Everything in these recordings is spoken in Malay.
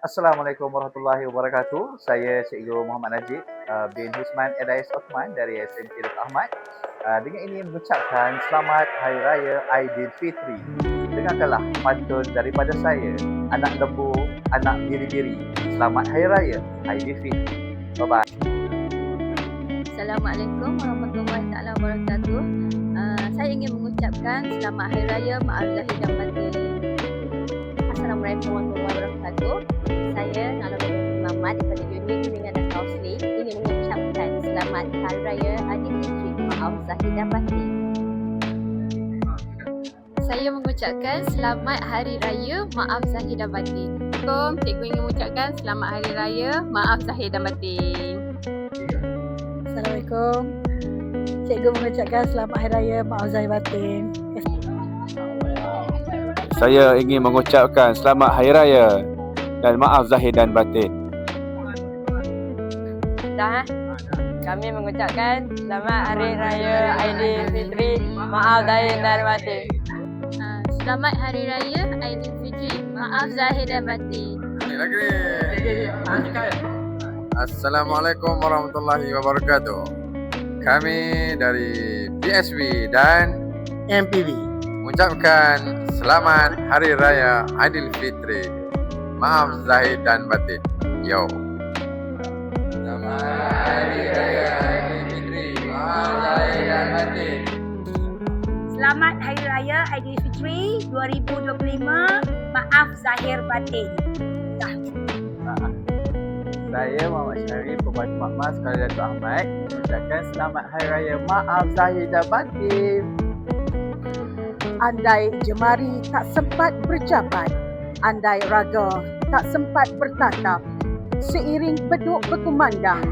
Assalamualaikum warahmatullahi wabarakatuh. Saya Cikgu Muhammad Najib uh, bin Husman Edais Osman dari SMK Dr. Ahmad. Uh, dengan ini mengucapkan selamat Hari Raya Aidilfitri. Dengarkanlah pantun daripada saya, anak lembu, anak biri-biri. Selamat Hari Raya Aidilfitri. Bye-bye. Assalamualaikum warahmatullahi taala wabarakatuh. Uh, saya ingin mengucapkan selamat hari raya dan batin. Assalamualaikum warahmatullahi wabarakatuh. Saya binti Muhammad daripada unit dengan dan kausli ingin mengucapkan selamat hari raya Aidilfitri maaf zahir dan batin. Saya mengucapkan selamat hari raya maaf zahir dan batin. Assalamualaikum, cikgu ingin mengucapkan selamat hari raya maaf zahir dan batin. Assalamualaikum. Cikgu mengucapkan selamat hari raya maaf zahir batin. Saya ingin mengucapkan selamat hari raya dan maaf zahir dan batin. Dah. Kami mengucapkan selamat hari raya Aidilfitri. Maaf zahir dan batin. Uh, selamat hari raya Aidilfitri maaf zahir dan batin. Assalamualaikum warahmatullahi wabarakatuh. Kami dari PSB dan MPV. mengucapkan selamat Hari Raya Aidilfitri. Maaf zahir dan batin. Yo. Selamat Hari Raya Aidilfitri. Maaf zahir dan batin. Selamat Hari Raya Aidilfitri 2025. Maaf zahir batin. Saya Muhammad Syarif, Pembantu Makmal Sekolah Datuk Ahmad. Mengucapkan selamat Hari Raya Maaf Zahir dan Batin. Andai jemari tak sempat berjabat, andai raga tak sempat bertatap, seiring beduk berkumandang,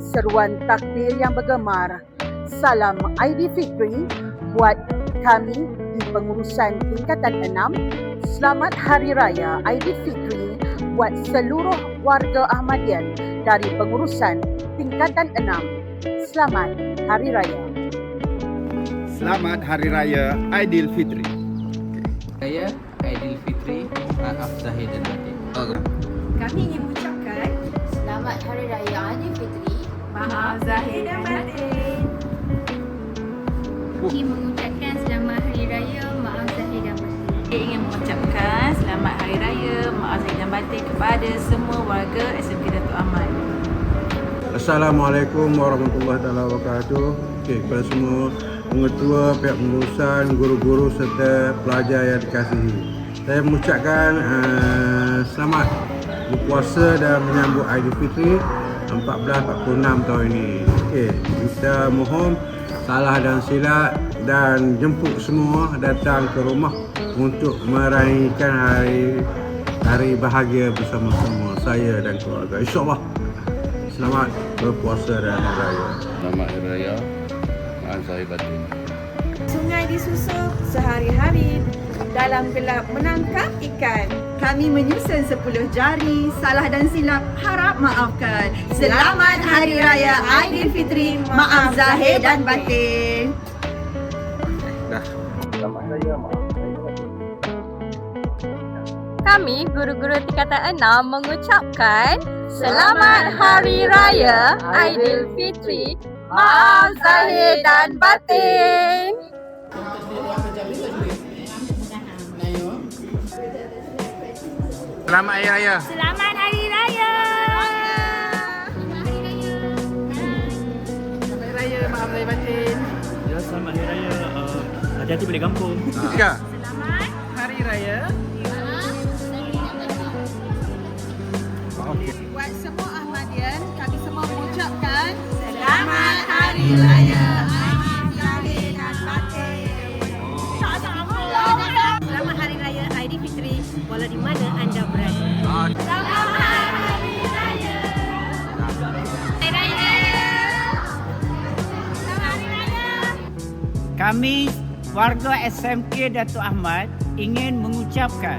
seruan takbir yang bergemar, salam Aidilfitri buat kami di pengurusan tingkatan 6. Selamat Hari Raya Aidilfitri buat seluruh warga Ahmadian dari pengurusan tingkatan 6. Selamat Hari Raya. Selamat Hari Raya Aidilfitri. Raya Aidilfitri Zahir dan Batin. Kami ingin mengucapkan Selamat hari raya Aidilfitri. maaf zahir dan batin. Ingin mengucapkan selamat hari raya maaf zahir dan batin. Saya ingin mengucapkan selamat hari raya Maaf zahir dan batin kepada semua warga SMK Datuk Ahmad. Assalamualaikum warahmatullahi taala wabarakatuh. Okey, kepada semua pengetua, pihak pengurusan, guru-guru serta pelajar yang dikasihi. Saya mengucapkan uh, selamat berpuasa dan menyambut Aidilfitri 1446 tahun ini. Okey, kita mohon salah dan silap dan jemput semua datang ke rumah untuk meraihkan hari hari bahagia bersama-sama saya dan keluarga. InsyaAllah. Selamat berpuasa dan hari raya. Selamat hari raya. Maaf zahir batin. Sungai disusup sehari-hari dalam gelap menangkap ikan. Kami menyusun 10 jari, salah dan silap harap maafkan. Selamat Hari Raya Aidilfitri, maaf zahir dan batin. Selamat Raya Maaf. Kami guru-guru tingkatan 6 mengucapkan Selamat Hari Raya Aidilfitri maaf zahir dan batin. Selamat Hari Raya. Selamat Hari Raya. Ya, selamat hari raya. Uh, hati-hati balik kampung. Tiga. Selamat Hari raya Buat semua Ahmadian, kami semua mengucapkan Selamat Hari Raya Kami warga SMK Datuk Ahmad ingin mengucapkan